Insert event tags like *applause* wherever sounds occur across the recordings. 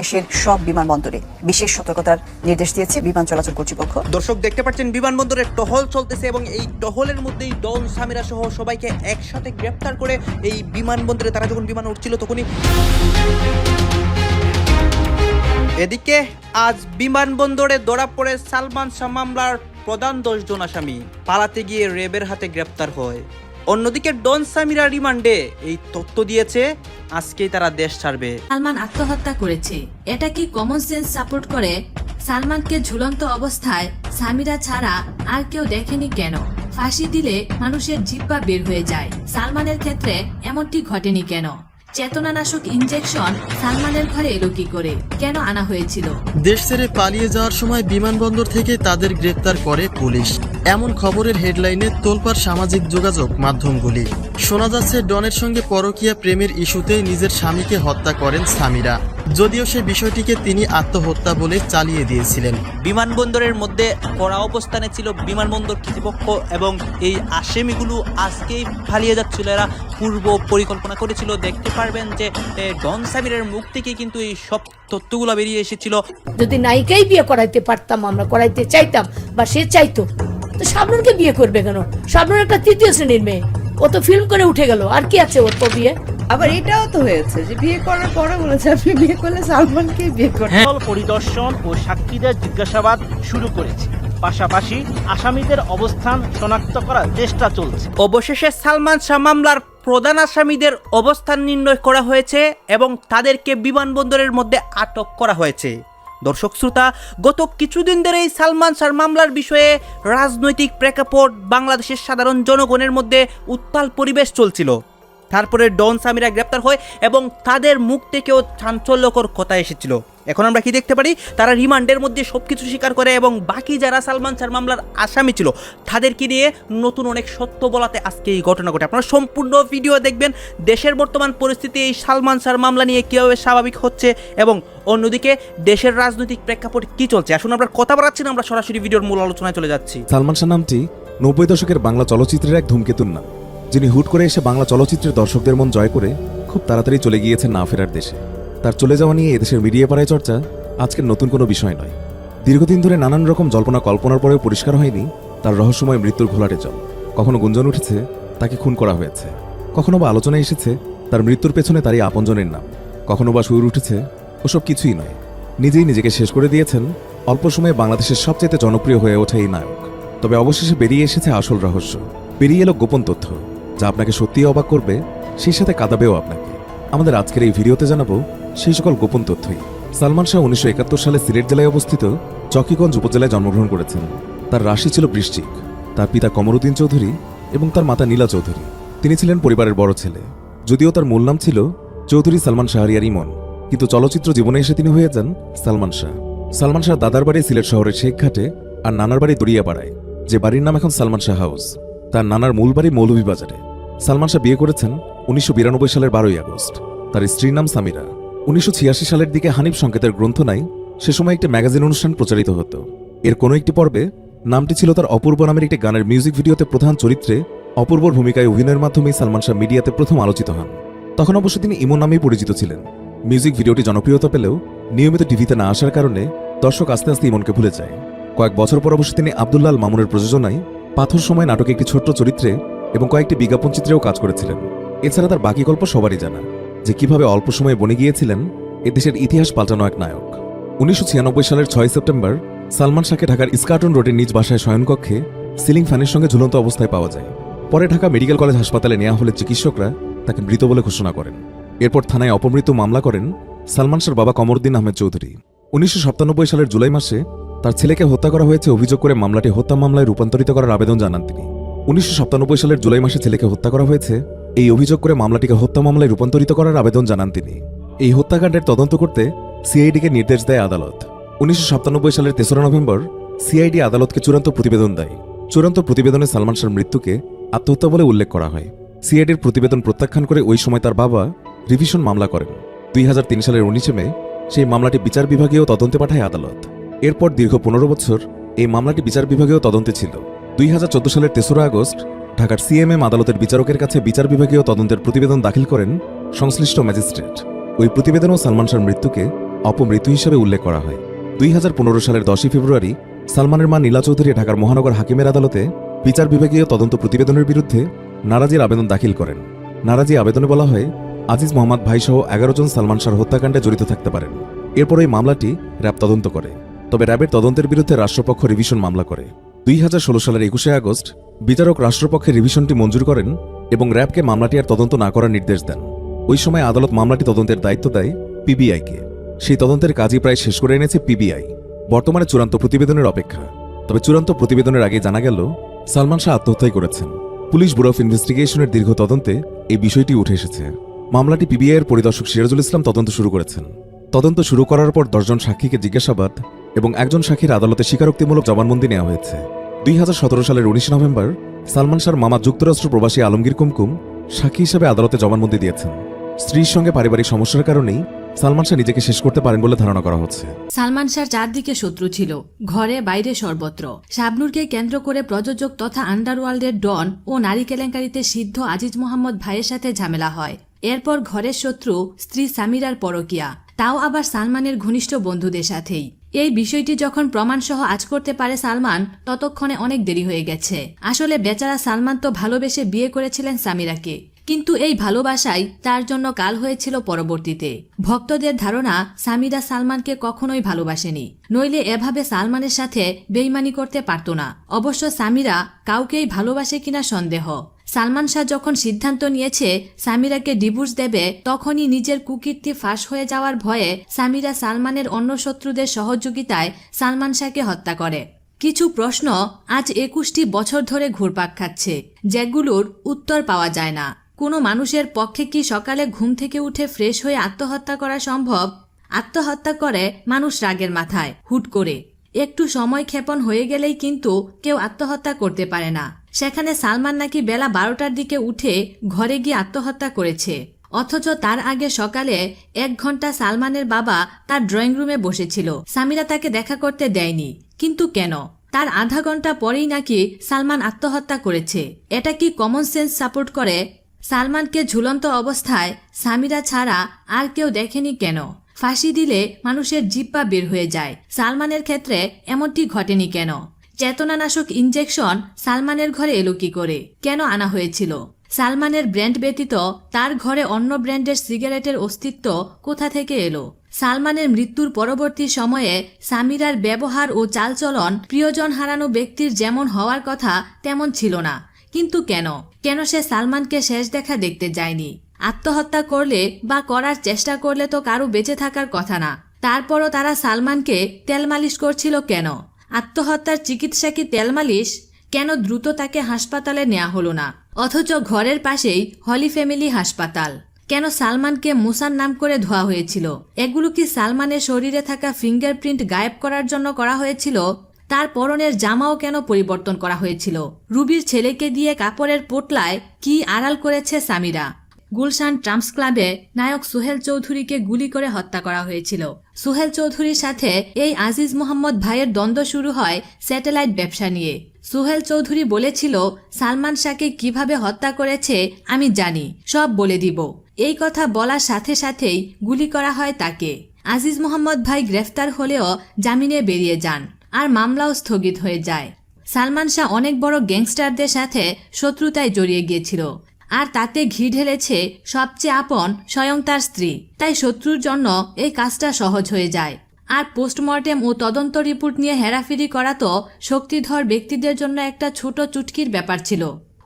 দেশের সব বিমানবন্দরে বিশেষ সতর্কতার নির্দেশ দিয়েছে বিমান চলাচল কর্তৃপক্ষ। দর্শক, দেখতে পাচ্ছেন বিমানবন্দরে টহল চলতেছে এবং এই টহলের মধ্যেই ডন সামিরা সহ সবাইকে একসাথে গ্রেপ্তার করে এই বিমানবন্দরে তারা যখন বিমান উঠছিল তখনই এদিকে আজ বিমানবন্দরে ধরা পড়ে সালমান শাহ প্রধান দশজন আসামি। পালাতে গিয়ে রেবের হাতে গ্রেপ্তার হয়। অন্যদিকে ডন সামিরা রিমান্ডে এই তথ্য দিয়েছে, আজকেই তারা দেশ ছাড়বে। সালমান আত্মহত্যা করেছে। এটা কি কমন সেন্স সাপোর্ট করে? সালমানকে ঝুলন্ত অবস্থায় সামিরা ছাড়া আর কেউ দেখেনি কেন? ফাঁসি দিলে মানুষের জিব্বা বের হয়ে যায়। সালমানের ক্ষেত্রে এমনটি ঘটেনি কেন? চেতনানাশক ইনজেকশন সালমানের ঘরে এলো কি করে? কেন আনা হয়েছিল? দেশ ছেড়ে পালিয়ে যাওয়ার সময় বিমানবন্দর থেকে তাদের গ্রেপ্তার করে পুলিশ। এমন খবরের হেডলাইনে তোলপার সামাজিক যোগাযোগ মাধ্যমগুলি। শোনা যাচ্ছে, ডনের সঙ্গে পরকীয়া প্রেমের ইস্যুতে নিজের স্বামীকে হত্যা করেন সামিরা যদিও সে বিষয়টিকে তিনি আত্মহত্যা বলে চালিয়ে দিয়েছিলেন। বিমানবন্দরের মধ্যে কড়া অবস্থানে ছিল বিমানবন্দর কর্তৃপক্ষ এবং এই আসামিগুলো আজকেই পালিয়ে যাচ্ছিল। এরা পূর্ব পরিকল্পনা করেছিল দেখতে পারবেন যে ডন সামিরের মুখ থেকে কিন্তু এই সব তথ্যগুলো বেরিয়ে এসেছিল। যদি নায়িকাই বিয়ে করাইতে পারতাম আমরা করাইতে চাইতাম বা সে চাইতো তো শাবনুরকে বিয়ে করবে কেন? শাবনুর একটা তৃতীয় শ্রেণির মেয়ে ও তো ফিল্ম করে উঠে গেল আর কি আছে ওর তো বিয়ে? আবার এটাও তো হয়েছে যে বিয়ে করার পরে বলেছে আপনি বিয়ে করলে সালমানকে বিয়ে করতে স্থল পরিদর্শন ও সাক্ষীদের জিজ্ঞাসাবাদ শুরু করেছে। পাশাপাশি আসামিদের অবস্থান শনাক্ত করার চেষ্টা চলছে। অবশেষে সালমান শাহ মামলার প্রধান আসামিদের অবস্থান নির্ণয় করা হয়েছে এবং তাদেরকে বিমানবন্দরের মধ্যে আটক করা হয়েছে। দর্শক শ্রোতা গত কিছুদিন ধরেই সালমান শাহ মামলার বিষয়ে রাজনৈতিক প্রেক্ষাপট বাংলাদেশের সাধারণ জনগণের মধ্যে উত্তাল পরিবেশ চলছিল। তারপরে ডন সামিরা গ্রেপ্তার হয় এবং তাদের মুখ থেকেও চাঞ্চল্যকর কথা এসেছিল। এখন আমরা কি দেখতে পারি? তারা রিমান্ডের মধ্যে সব কিছু স্বীকার করে এবং বাকি যারা সালমান শাহ মামলার আসামি ছিল তাদেরকে নিয়ে নতুন অনেক সত্য বলাতে আজকে এই ঘটনা ঘটে? আপনারা সম্পূর্ণ ভিডিও দেখবেন, দেশের বর্তমান পরিস্থিতি, এই সালমান শাহ মামলা নিয়ে কীভাবে স্বাভাবিক হচ্ছে এবং অন্যদিকে দেশের রাজনৈতিক প্রেক্ষাপট কি চলছে? আসুন আমরা কথা বাড়াচ্ছি না, আমরা সরাসরি ভিডিওর মূল আলোচনায় চলে যাচ্ছি। সালমান শাহ নামটি নব্বই দশকের বাংলা চলচ্চিত্রের এক ধূমকেতুর নাম। যিনি হুট করে এসে বাংলা চলচ্চিত্রের দর্শকদের মন জয় করে খুব তাড়াতাড়ি চলে গিয়েছেন না ফেরার দেশে। তার চলে যাওয়া নিয়ে এদেশের মিডিয়া পাড়ায় চর্চা আজকের নতুন কোনো বিষয় নয়। দীর্ঘদিন ধরে নানান রকম জল্পনা কল্পনার পরেও পরিষ্কার হয়নি তার রহস্যময় মৃত্যুর ঘোলাটে জল। কখনো গুঞ্জন উঠেছে, তাকে খুন করা হয়েছে। কখনো বা আলোচনায় এসেছে, তার মৃত্যুর পেছনে তারই আপনজনের নাম। কখনো বা সুর উঠেছে, ওসব কিছুই নয়। নিজেই নিজেকে শেষ করে দিয়েছেন, অল্প সময়ে বাংলাদেশের সবচেয়ে জনপ্রিয় হয়ে ওঠে এই নায়ক। তবে অবশেষে বেরিয়ে এসেছে আসল রহস্য। বেরিয়ে এলো গোপন তথ্য। যা আপনাকে সত্যিই অবাক করবে, সেই সাথে কাঁদাবেও আপনাকে। আমাদের আজকের এই ভিডিওতে জানাব সেই সকল গোপন তথ্যই। সালমান শাহ উনিশশো একাত্তর সালে সিলেট জেলায় অবস্থিত চকিগঞ্জ উপজেলায় জন্মগ্রহণ করেছেন। তার রাশি ছিল বৃশ্চিক। তার পিতা কমরুদ্দিন চৌধুরী এবং তার মাতা নীলা চৌধুরী। তিনি ছিলেন পরিবারের বড় ছেলে। যদিও তার মূল নাম ছিল চৌধুরী সালমান শাহরিয়ার ইমন। কিন্তু চলচ্চিত্র জীবনে এসে তিনি হয়ে যান সালমান শাহ। সালমান শাহ দাদার বাড়ি সিলেট শহরের শেখঘাটে আর নানার বাড়ি দরিয়াপাড়ায় যে বাড়ির নাম এখন সালমান শাহ হাউস। তার নানার মূল বাড়ি মৌলভীবাজারে। সালমান শাহ বিয়ে করেছেন উনিশশো বিরানব্বই সালের বারোই আগস্ট। তার স্ত্রীর নাম সামিরা। উনিশশো ছিয়াশি সালের দিকে হানিফ সংকেতের গ্রন্থ নাই সে সময় একটি ম্যাগাজিন অনুষ্ঠান প্রচারিত হতো। এর কোনো একটি পর্বে নামটি ছিল তার অপূর্ব নামের একটি গানের মিউজিক ভিডিওতে প্রধান চরিত্রে অপূর্বর ভূমিকায় অভিনয়ের মাধ্যমেই সালমান শাহ মিডিয়াতে প্রথম আলোচিত হন। তখন অবশ্য তিনি ইমন নামেই পরিচিত ছিলেন। মিউজিক ভিডিওটি জনপ্রিয়তা পেলেও নিয়মিত টিভিতে না আসার কারণে দর্শক আস্তে আস্তে ইমনকে ভুলে যায়। কয়েক বছর পর অবশ্য তিনি আবদুল্লাল মামুনের প্রযোজনায় পাথর সময় নাটকে একটি ছোট্ট চরিত্রে এবং কয়েকটি বিজ্ঞাপন চিত্রেও কাজ করেছিলেন। এছাড়া তার বাকি গল্প সবারই জানা, যে কীভাবে অল্প সময়ে বনে গিয়েছিলেন এদেশের ইতিহাস পাল্টানো এক নায়ক। উনিশশো ছিয়ানব্বই সালের ছয় সেপ্টেম্বর সালমান শাহকে ঢাকার ইস্কাটন রোডের নিজ বাসায় শয়নকক্ষে সিলিং ফ্যানের সঙ্গে ঝুলন্ত অবস্থায় পাওয়া যায়। পরে ঢাকা মেডিকেল কলেজ হাসপাতালে নেওয়া হলে চিকিৎসকরা তাকে মৃত বলে ঘোষণা করেন। এরপর থানায় অপমৃত্যু মামলা করেন সালমান শাহর বাবা কমরুদ্দিন আহমেদ চৌধুরী। উনিশশো সাতানব্বই সালের জুলাই মাসে তার ছেলেকে হত্যা করা হয়েছে অভিযোগ করে মামলাটি হত্যা মামলায় রূপান্তরিত করার আবেদন জানান তিনি। উনিশশো সাতানব্বই সালের জুলাই মাসে ছেলেকে হত্যা করা হয়েছে। এই অভিযোগ করে মামলাটিকে হত্যা মামলায় রূপান্তরিত করার আবেদন জানান তিনি। এই হত্যাকাণ্ডের তদন্ত করতে সিআইডিকে নির্দেশ দেয় আদালত। উনিশশো সাতানব্বই সালের তেসরা নভেম্বর, সিআইডি আদালতকে চূড়ান্ত প্রতিবেদন দেয়। চূড়ান্ত প্রতিবেদনে সালমান শাহর মৃত্যুকে আত্মহত্যা বলে উল্লেখ করা হয়। সিআইডির প্রতিবেদন প্রত্যাখ্যান করে ওই সময় তার বাবা রিভিশন মামলা করেন। দুই হাজার তিন সালের উনিশে মে, সেই মামলাটি বিচার বিভাগীয় তদন্তে পাঠায় আদালত। এরপর দীর্ঘ পনেরো বছর এই মামলাটি বিচার বিভাগীয় তদন্তে ছিল। দুই হাজার চৌদ্দ সালের তেসরা আগস্ট, ঢাকার সিএমএম আদালতের বিচারকের কাছে বিচার বিভাগীয় তদন্তের প্রতিবেদন দাখিল করেন সংশ্লিষ্ট ম্যাজিস্ট্রেট। ওই প্রতিবেদনও সালমান শাহর মৃত্যুকে অপমৃত্যু হিসেবে উল্লেখ করা হয়। দুই হাজার পনেরো সালের দশই ফেব্রুয়ারি, সালমানের মা নীলা চৌধুরী ঢাকার মহানগর হাকিমের আদালতে বিচার বিভাগীয় তদন্ত প্রতিবেদনের বিরুদ্ধে নারাজির আবেদন দাখিল করেন। নারাজি আবেদনে বলা হয়, আজিজ মোহাম্মদ ভাইসহ এগারো জন সালমান শাহর হত্যাকাণ্ডে জড়িত থাকতে পারেন। এরপর এই মামলাটি র্যাব তদন্ত করে। তবে র্যাবের তদন্তের বিরুদ্ধে রাষ্ট্রপক্ষ রিভিশন মামলা করে। দুই হাজার ষোলো সালের একুশে আগস্ট বিচারক রাষ্ট্রপক্ষের রিভিশনটি মঞ্জুর করেন এবং র্যাবকে মামলাটি আর তদন্ত না করার নির্দেশ দেন। ওই সময় আদালত মামলাটি তদন্তের দায়িত্ব দেয় পিবিআইকে। সেই তদন্তের কাজই প্রায় শেষ করে এনেছে পিবিআই। বর্তমানে চূড়ান্ত প্রতিবেদনের অপেক্ষা। তবে চূড়ান্ত প্রতিবেদনের আগে জানা গেল, সালমান শাহ আত্মহত্যাই করেছেন। পুলিশ ব্যুরো অফ ইনভেস্টিগেশনের দীর্ঘ তদন্তে এই বিষয়টি উঠে এসেছে। মামলাটি পিবিআইয়ের পরিদর্শক সিরাজুল ইসলাম তদন্ত শুরু করেছেন। তদন্ত শুরু করার পর দশজন সাক্ষীকে জিজ্ঞাসাবাদ এবং একজন সাক্ষীর আদালতে স্বীকারোক্তিমূলক জবানবন্দি নেওয়া হয়েছে। দুই হাজার সতেরো সালের উনিশে নভেম্বর, সালমান শাহর মামা যুক্তরাষ্ট্র প্রবাসী আলমগীর কুমকুম সাক্ষী হিসেবে আদালতে জবানবন্দি দিয়েছেন। স্ত্রীর সঙ্গে পারিবারিক সমস্যার কারণেই সালমান শাহ নিজেকে শেষ করতে পারেন বলে ধারণা করা হচ্ছে। সালমান শাহর চারদিকে শত্রু ছিল, ঘরে বাইরে সর্বত্র। শাবনুরকে কেন্দ্র করে প্রযোজক তথা আন্ডারওয়ার্ল্ডের ডন ও নারী কেলেঙ্কারিতে সিদ্ধ আজিজ মোহাম্মদ ভাইয়ের সাথে ঝামেলা হয়। এরপর ঘরের শত্রু স্ত্রী সামিরার পরকিয়া, তাও আবার সালমানের ঘনিষ্ঠ বন্ধুদের সাথেই। এই বিষয়টি যখন প্রমাণসহ আজ করতে পারে সালমান, ততক্ষণে অনেক দেরি হয়ে গেছে। আসলে বেচারা সালমান তো ভালোবেসে বিয়ে করেছিলেন সামিরাকে। কিন্তু এই ভালোবাসাই তার জন্য কাল হয়েছিল পরবর্তীতে। ভক্তদের ধারণা সামিরা সালমানকে কখনোই ভালোবাসেনি। নইলে এভাবে সালমানের সাথে বেইমানি করতে পারত না। অবশ্য সামিরা কাউকেই ভালোবাসে কিনা সন্দেহ। সালমান শাহ যখন সিদ্ধান্ত নিয়েছে সামিরাকে ডিভোর্স দেবে, তখনই নিজের কুকীর্তি ফাঁস হয়ে যাওয়ার ভয়ে সামিরা সালমানের অন্য শত্রুদের সহযোগিতায় সালমান শাহকে হত্যা করে। কিছু প্রশ্ন আজ একুশটি বছর ধরে ঘুরপাক খাচ্ছে, যেগুলোর উত্তর পাওয়া যায় না। কোনো মানুষের পক্ষে কি সকালে ঘুম থেকে উঠে ফ্রেশ হয়ে আত্মহত্যা করা সম্ভব? আত্মহত্যা করে মানুষ রাগের মাথায়, হুট করে। একটু সময় ক্ষেপণ হয়ে গেলেই কিন্তু কেউ আত্মহত্যা করতে পারে না। সেখানে সালমান নাকি বেলা বারোটার দিকে উঠে ঘরে গিয়ে আত্মহত্যা করেছে। অথচ তার আগে সকালে এক ঘণ্টা সালমানের বাবা তার ড্রয়িং রুমে বসেছিল। সামিরা তাকে দেখা করতে দেয়নি। কিন্তু কেন? তার আধা ঘণ্টা পরেই নাকি সালমান আত্মহত্যা করেছে। এটা কি কমন সেন্স সাপোর্ট করে? সালমানকে ঝুলন্ত অবস্থায় সামিরা ছাড়া আর কেউ দেখেনি কেন? ফাঁসি দিলে মানুষের জিব্বা বের হয়ে যায়। সালমানের ক্ষেত্রে এমনটি ঘটেনি কেন? চেতনানাশক ইনজেকশন সালমানের ঘরে এলো কি করে? কেন আনা হয়েছিল? সালমানের ব্র্যান্ড ব্যতীত তার ঘরে অন্য ব্র্যান্ডের সিগারেটের অস্তিত্ব কোথা থেকে এলো? সালমানের মৃত্যুর পরবর্তী সময়ে সামিরার ব্যবহার ও চালচলন প্রিয়জন হারানো ব্যক্তির যেমন হওয়ার কথা, তেমন ছিল না। কিন্তু কেন? কেন সে সালমানকে শেষ দেখা দেখতে যায়নি? আত্মহত্যা করলে বা করার চেষ্টা করলে তো কারও বেঁচে থাকার কথা না। তারপরও তারা সালমানকে তেল মালিশ করছিল কেন? আত্মহত্যার চিকিৎসা কি তেল মালিশ কেন দ্রুত তাকে হাসপাতালে নেওয়া হলো না? অথচ ঘরের পাশেই হলি ফ্যামিলি হাসপাতাল। কেন সালমানকে মুসার নাম করে ধোয়া হয়েছিল? এগুলো কি সালমানের শরীরে থাকা ফিঙ্গারপ্রিন্ট গায়েব করার জন্য করা হয়েছিল? তার পরনের জামাও কেন পরিবর্তন করা হয়েছিল? রুবির ছেলেকে দিয়ে কাপড়ের পোটলায় কি আড়াল করেছে সামিরা? গুলশান ট্রাম্পস ক্লাবে নায়ক সুহেল চৌধুরীকে গুলি করে হত্যা করা হয়েছিল। সুহেল চৌধুরীর সাথে এই আজিজ মোহাম্মদ ভাইয়ের দ্বন্দ্ব শুরু হয় স্যাটেলাইট ব্যবসা নিয়ে। সুহেল চৌধুরী বলেছিল, সালমান শাহকে কীভাবে হত্যা করেছে আমি জানি, সব বলে দিব। এই কথা বলার সাথে সাথেই গুলি করা হয় তাকে। আজিজ মোহাম্মদ ভাই গ্রেফতার হলেও জামিনে বেরিয়ে যান। আর মামলাও স্থগিত হয়ে যায়। সালমান শাহ অনেক বড় গ্যাংস্টারদের সাথে শত্রুতায় জড়িয়ে গিয়েছিল। আর তাতে ঘি ঢেলেছে সবচেয়ে আপন স্বয়ং তার স্ত্রী। তাই শত্রুর জন্য এই কাজটা সহজ হয়ে যায়। আর পোস্টমর্টেম ও তদন্ত রিপোর্ট নিয়ে হেরাফেরি করা তো শক্তিধর ব্যক্তিদের জন্য একটা ছোট চুটকির ব্যাপার ছিল।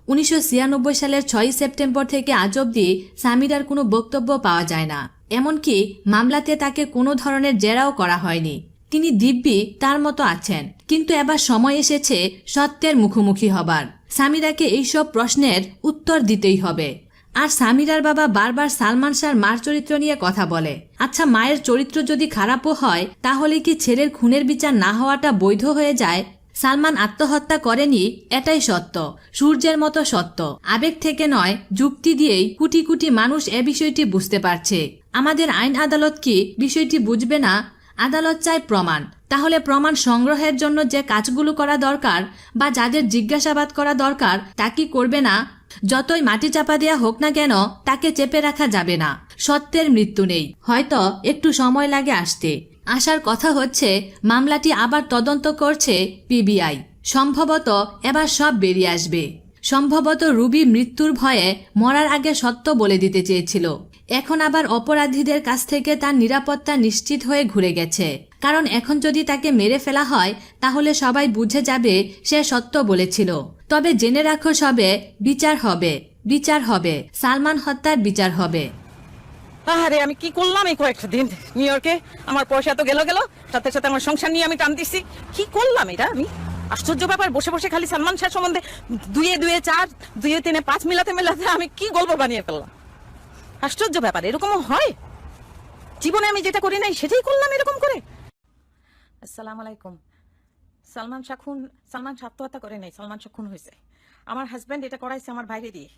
উনিশশো ছিয়ানব্বই সালের ছয়ই সেপ্টেম্বর থেকে আজ অব্দি সামিরার কোনো বক্তব্য পাওয়া যায় না। এমনকি মামলাতে তাকে কোনো ধরনের জেরাও করা হয়নি। তিনি দিব্যি তার মতো আছেন। কিন্তু এবার সময় এসেছে সত্যের মুখোমুখি হবার। সামিরাকে এইসব প্রশ্নের উত্তর দিতেই হবে। আর সামিরার বাবা বারবার সালমান শাহর মার চরিত্র নিয়ে কথা বলে। আচ্ছা মায়ের চরিত্র যদি খারাপও হয়, তাহলে কি ছেলের খুনের বিচার না হওয়াটা বৈধ হয়ে যায়? সালমান আত্মহত্যা করেনি, এটাই সত্য। সূর্যের মতো সত্য। আবেগ থেকে নয়, যুক্তি দিয়েই কোটি কোটি মানুষ এ বিষয়টি বুঝতে পারছে। আমাদের আইন আদালত কি বিষয়টি বুঝবে না? আদালত চায় প্রমাণ। তাহলে প্রমাণ সংগ্রহের জন্য যে কাজগুলো করা দরকার বা যাদের জিজ্ঞাসাবাদ করা দরকার তা কি করবে না? যতই মাটি চাপা দেয়া হোক না কেন, তাকে চেপে রাখা যাবে না। সত্যের মৃত্যু নেই। হয়তো একটু সময় লাগে আসতে। আসার কথা হচ্ছে, মামলাটি আবার তদন্ত করছে পিবিআই সম্ভবত এবার সব বেরিয়ে আসবে। সম্ভবত রুবি মৃত্যুর ভয়ে মরার আগে সত্য বলে দিতে চেয়েছিল। এখন আবার অপরাধীদের কাছ থেকে তার নিরাপত্তা নিশ্চিত হয়ে ঘুরে গেছে। কারণ এখন যদি তাকে মেরে ফেলা হয়, তাহলে সবাই বুঝে যাবে সে সত্য বলেছিল। তবে জেনে রাখো সবে, বিচার হবে বিচার হবে, সালমান হত্যার বিচার হবে। আরে আমি কি করলাম এই কয়েকটা দিন? নিউ ইয়র্কে আমার পয়সা তো গেল গেল, সাথে সাথে আমার সংসার নিয়ে আমি টান দিচ্ছি কি করলাম এটা আমি? আশ্চর্য ব্যাপার, বসে বসে খালি সালমান শাহ সম্বন্ধে দুয়ে দুয়ে চার, দুয়ে তিনে পাঁচ মিলাতে মেলাতে আমি কি গল্প বানিয়ে ফেললাম? আশ্চর্য ব্যাপার, এরকমও হয়? জীবনে আমি যেটা করি নাই, সেটাই করলাম এরকম করে। আসসালাম আলাইকুম। সালমান শাহ খুন সালমান শাহ আত্মহত্যা করে নাই, সালমান শাহ খুন হয়েছে। আমার হাজব্যান্ড এটা করাইছে আমার বাইরে দিয়ে।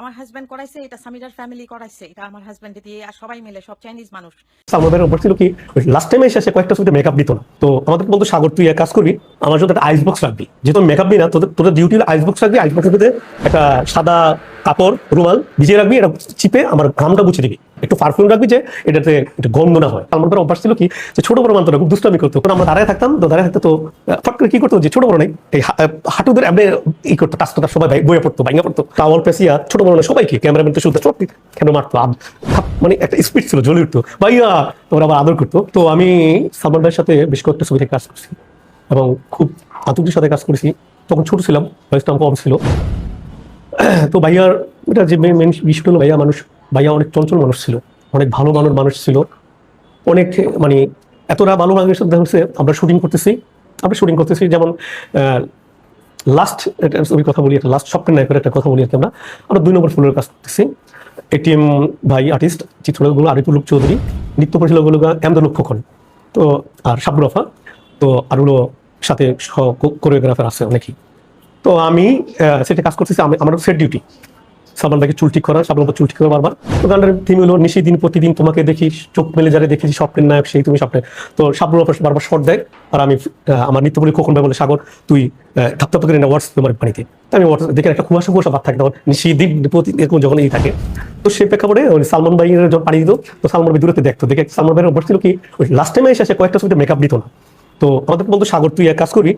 আমার হাজব্যান্ড করাইছে, এটা সামিরার ফ্যামিলি করাইছে, এটা আমার হাজব্যান্ড দিয়ে আর সবাই মিলে, সব চাইনিজ মানুষ। সালমানের উপর ছিল কি লাস্ট টাইমে এসে কয়েকটা ছবিতে মেকআপ দিত না। তো আমাদের বলতো, সাগর, তুই এক কাজ করবি, আমার জন্য একটা আইস বক্স রাখবি। যেহেতু মেকআপ দিই না, তোদের তোদের ডিউটি আইস বক্স রাখবি আইস একটা সাদা কাপড়, রুমাল ভিজিয়ে রাখবি, এটা চিপে আমার ঘামটা বুঝে দিবি। একটু পারফিউম রাখবি যে এটাতে একটু গন্ধ না হয়। আমার অভ্যাস ছিল কি যে ছোট বড় মানতো না খুব দুষ্টামি করতো। আমরা দাঁড়ায় থাকতাম, তো দাঁড়ায় থাকতো ফট করে কি করতো যে ছোট বড় নেই, এই হাঁটুদের এমনি ই করতো টাস্ট টাস সবাই বইয়ে পড়তো ভাঙা পড়তো। টাওয়াল পেঁচিয়া ছোট বড় নেই, সবাইকে ক্যামেরাম্যান তো শুধু সব কেন মারতো মানে একটা স্পিড ছিল, জ্বলে উঠতো। ভাইয়া ওরা আবার আদর করতো। তো আমি সালমান ভাইয়ের সাথে বেশ কয়েকটা ছবিতে কাজ করছি এবং খুব আতঙ্কের সাথে কাজ করেছি। তখন ছোট ছিলাম, বয়সটা কম ছিল। *clears throat* তো ভাইয়ার, এটা যে মেন বিষয়টা হলো ভাইয়া মানুষ ভাইয়া অনেক চঞ্চল মানুষ ছিল, অনেক ভালো মানুষ মানুষ ছিল। অনেক মানে এতটা ভালো মানুষের সাথে হচ্ছে আমরা শুটিং করতেছি। আমরা শুটিং করতেছি যেমন লাস্ট ওই কথা বলি, একটা লাস্ট স্বপ্নের নায়কের একটা কথা বলি আমরা। আমরা দুই নম্বর ফুলের কাজ করতেছি। এটিএম ভাই আর্টিস্ট চিত্রগুলো আরিফুল চৌধুরী, নৃত্য পরিচালকগুলো এমদ লক্ষ্যক্ষণ তো আর সাবরফা তো আর হলো সাথে কোরিওগ্রাফার আছে অনেকেই। তো আমি সেটা কাজ করতেছি, আমি, আমার সেট ডিউটি সালমান ভাইকে চুল ঠিক করা, সালমান চুল ঠিক করা বারবার। তো গানটার থিম হলো, নিশি দিন প্রতিদিন তোমাকে দেখি, চোখ মেলে যারা দেখেছি, স্বপ্নের নায়ক সেই তুমি স্বপ্নে। তো সাবরুল বারবার শর্ট দেয়, আর আমি আমার নিত্য বলি খোকন ভাই বলে, সাগর, তুই ধাপ করে না ওয়ার্ডস তোমার পানিতে আমি ওয়ার্ডস দেখে একটা কুয়াশা কুয়াশা ভাব থাকে, তখন নিশি দিন প্রতি এরকম যখন এই থাকে। তো সেই প্রেক্ষাপটে সালমান ভাই যখন পানি দিত, তো সালমান ভাই দূরতে দেখতো। দেখে সালমান ভাইয়ের অভ্যাস ছিল কি লাস্ট টাইমে এসে কয়েকটা ছবিতে মেকআপ দিত না। তো আমাদের বলতো সাগর, তুই এক কাজ করবি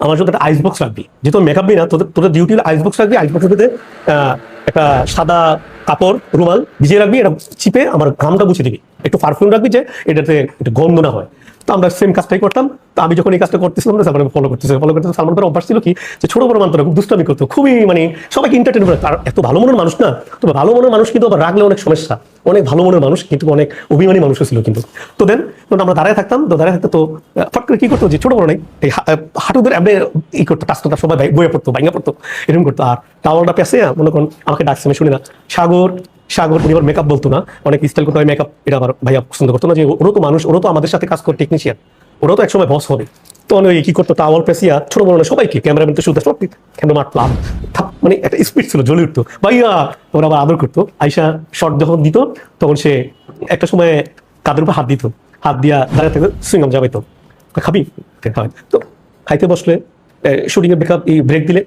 আমার জন্য একটা আইস বক্স রাখবি যেহেতু মেকআপ দিই না তোদের তোদের ডিউটি আইস বক্স রাখবি আইস আহ, একটা সাদা কাপড় রুমাল ভিজিয়ে রাখবি এটা চিপে আমার ঘামটা মুছে দিবি। একটু পারফিউম রাখবি যে এটাতে একটু গন্ধ না হয়। তো আমরা সেম কাজটাই করতাম। তো আমি যখন এই কাজটা করতেছিলাম না সালমান ফলো করতেছি ফলো করতে সালমান ভাইয়ের অভ্যাস ছিল কি? যে ছোট বড় মানতো খুব দুষ্টামি করতো। খুবই মানে সবাইকে এন্টারটেন করে। আর এত ভালো মনের মানুষ না? তবে ভালো মনের মানুষ কিন্তু আবার রাখলে অনেক সমস্যা। অনেক ভালো মনের মানুষ কিন্তু অনেক অভিমানী মানুষও ছিল কিন্তু। তো দেন আমরা দাঁড়ায় থাকতাম, তো দাঁড়ায় থাকতো তো ফট করে কি করতো? যে ছোট বড় নেই, এই হাঁটুদের এমনি ই করতো টাস্ট টাস সবাই বইয়ে পড়তো ভাঙা পড়তো, এরকম করতো। আর টাওয়ালটা পেছে মনে করেন, আমাকে ডাকছে, আমি শুনি না। সাগর সাগর আবার মেকআপ বলতো না। অনেক স্টাইল করতে হয় মেকআপ এটা আবার ভাইয়া পছন্দ করতো না যে ওরও তো মানুষ, ওরও তো আমাদের সাথে কাজ করে টেকনিশিয়ান ওরাও তো একসময় বস হবে। তো ওই কি করতো টাওয়াল পেঁচিয়া ছোট বড় সবাইকে ক্যামেরাম্যান তো শুধু সব কেন মারতো আব- থাপ- মানে একটা স্পিড ছিল, জ্বলে উঠতো। ভাইয়া, ওরা আবার আদর করতো। আইসা শর্ট যখন দিত, তখন সে একটা সময় কাদের উপর হাত দিত। হাত দিয়া দাঁড়িয়ে থাকতো সুইংগাম যাবাইতো খাবি? হয়। তো খাইতে বসলে শুটিং এর ব্রেকআপ ব্রেক দিলে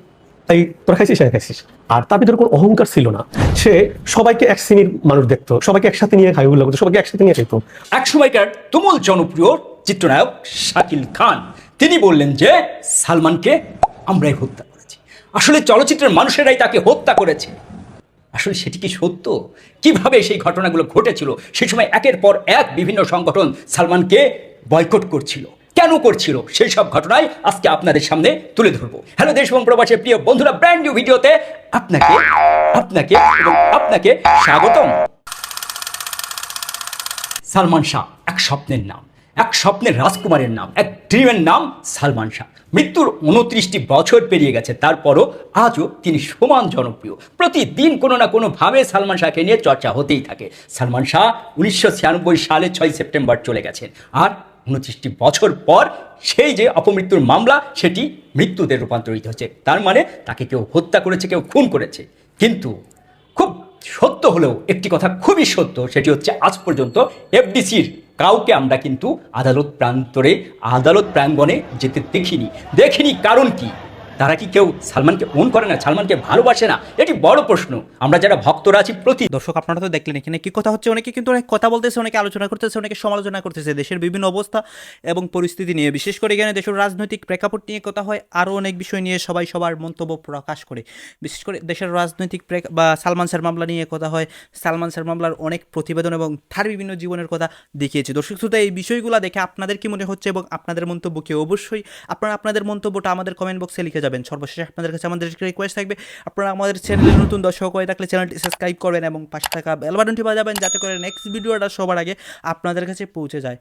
তাই তোরা খাইছিস হ্যাঁ খাইছিস। আর তার ভিতরে কোনো অহংকার ছিল না। সে সবাইকে এক শ্রেণির মানুষ দেখতো সবাইকে একসাথে নিয়ে খাই করতো, সবাইকে একসাথে নিয়ে খাইতো। এক সময়কার তুমুল জনপ্রিয় চিত্রনায়ক শাকিল খান তিনি বললেন যে সালমানকে আমরাই হত্যা করেছি। আসলে চলচ্চিত্রের মানুষেরাই তাকে হত্যা করেছে। আসলে সেটি কি সত্য? কীভাবে সেই ঘটনাগুলো ঘটেছিল? সেই সময় একের পর এক বিভিন্ন সংগঠন সালমানকে বয়কট করছিল। কেন করছিল? সেই সব ঘটনাই আজকে আপনাদের সামনে তুলে ধরবো। হ্যালো দেশ এবং প্রবাসের প্রিয় বন্ধুরা ব্র্যান্ড নিউ ভিডিওতে আপনাকে আপনাকে এবং আপনাকে স্বাগতম। সালমান শাহ, এক স্বপ্নের নাম, এক স্বপ্নের রাজকুমারের নাম, এক ড্রিমের নাম সালমান শাহ। মৃত্যুর উনত্রিশটি বছর পেরিয়ে গেছে, তারপরও আজও তিনি সমান জনপ্রিয়। প্রতিদিন কোনো না কোনোভাবে সালমান শাহকে নিয়ে চর্চা হতেই থাকে। সালমান শাহ উনিশশো ছিয়ানব্বই সালে ছয় সেপ্টেম্বর চলে গেছেন। আর উনত্রিশটি বছর পর সেই যে অপমৃত্যুর মামলা, সেটি মৃত্যুতে রূপান্তরিত হচ্ছে। তার মানে তাকে কেউ হত্যা করেছে, কেউ খুন করেছে। কিন্তু খুব সত্য হলেও একটি কথা খুবই সত্য, সেটি হচ্ছে আজ পর্যন্ত এফডিসির কাউকে আমরা কিন্তু আদালত প্রান্তরে, আদালত প্রাঙ্গণে যেতে দেখিনি। দেখিনি কারণ কি? তারা কি কেউ সালমানকে ওন করে না, সালমানকে ভালোবাসে না? এটি বড় প্রশ্ন। আমরা যারা ভক্তরা আছি প্রতি দর্শক, আপনারা তো দেখলেন এখানে কি কথা হচ্ছে, অনেকে কিন্তু অনেক কথা বলতেছে, অনেকে আলোচনা করতেছে, অনেকে সমালোচনা করতেছে, দেশের বিভিন্ন অবস্থা এবং পরিস্থিতি নিয়ে। বিশেষ করে এখানে দেশের রাজনৈতিক প্রেক্ষাপট নিয়ে কথা হয়, আরও অনেক বিষয় নিয়ে সবাই সবার মন্তব্য প্রকাশ করে। বিশেষ করে দেশের রাজনৈতিক বা সালমান স্যার মামলা নিয়ে কথা হয়, সালমান স্যার মামলার অনেক প্রতিবেদন এবং তার বিভিন্ন জীবনের কথা দেখিয়েছে। দর্শক, শ্রোতা, এই বিষয়গুলো দেখে আপনাদের কি মনে হচ্ছে এবং আপনাদের মন্তব্য কি? অবশ্যই আপনারা আপনাদের মন্তব্যটা আমাদের কমেন্ট বক্সে লিখে যাবেন। সর্বশেষে আপনাদের কাছে আমাদের রিকোয়েস্ট থাকবে, আপনারা আমাদের চ্যানেলে নতুন দর্শক হয়ে থাকলে চ্যানেলটি সাবস্ক্রাইব করবেন এবং পাশে থাকা বেল বাটনটি বাজাবেন, যাতে করে নেক্সট ভিডিওটা সবার আগে আপনাদের কাছে পৌঁছে যায়।